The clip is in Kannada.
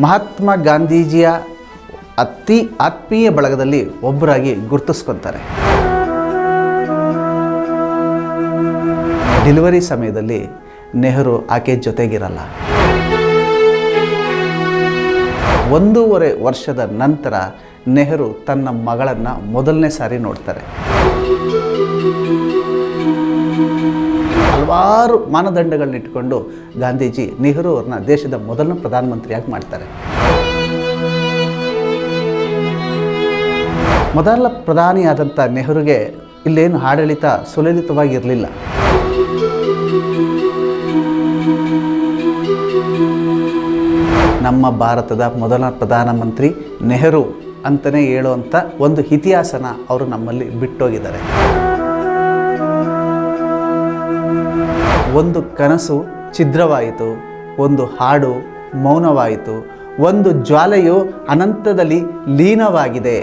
ಮಹಾತ್ಮ ಗಾಂಧೀಜಿಯ ಅತಿ ಆತ್ಮೀಯ ಬಳಗದಲ್ಲಿ ಒಬ್ಬರಾಗಿ ಗುರುತಿಸ್ಕೊತಾರೆ. ಡೆಲಿವರಿ ಸಮಯದಲ್ಲಿ ನೆಹರು ಆಕೆ ಜೊತೆಗಿರಲ್ಲ. ಒಂದೂವರೆ ವರ್ಷದ ನಂತರ ನೆಹರು ತನ್ನ ಮಗಳನ್ನು ಮೊದಲನೇ ಸಾರಿ ನೋಡ್ತಾರೆ. ಹಲವಾರು ಮಾನದಂಡಗಳನ್ನ ಇಟ್ಕೊಂಡು ಗಾಂಧೀಜಿ ನೆಹರು ಅವ್ರನ್ನ ದೇಶದ ಮೊದಲನೇ ಪ್ರಧಾನಮಂತ್ರಿಯಾಗಿ ಮಾಡ್ತಾರೆ. ಮೊದಲ ಪ್ರಧಾನಿಯಾದಂಥ ನೆಹರುಗೆ ಇಲ್ಲೇನು ಆಡಳಿತ ಸುಲಲಿತವಾಗಿರಲಿಲ್ಲ. ನಮ್ಮ ಭಾರತದ ಮೊದಲ ಪ್ರಧಾನಮಂತ್ರಿ ನೆಹರು ಅಂತಲೇ ಹೇಳುವಂಥ ಒಂದು ಇತಿಹಾಸನ ಅವರು ನಮ್ಮಲ್ಲಿ ಬಿಟ್ಟೋಗಿದ್ದಾರೆ. ಒಂದು ಕನಸು ಛಿದ್ರವಾಯಿತು ಒಂದು ಹಾಡು ಮೌನವಾಯಿತು ಒಂದು ಜ್ವಾಲೆಯು ಅನಂತದಲ್ಲಿ ಲೀನವಾಗಿದೆ.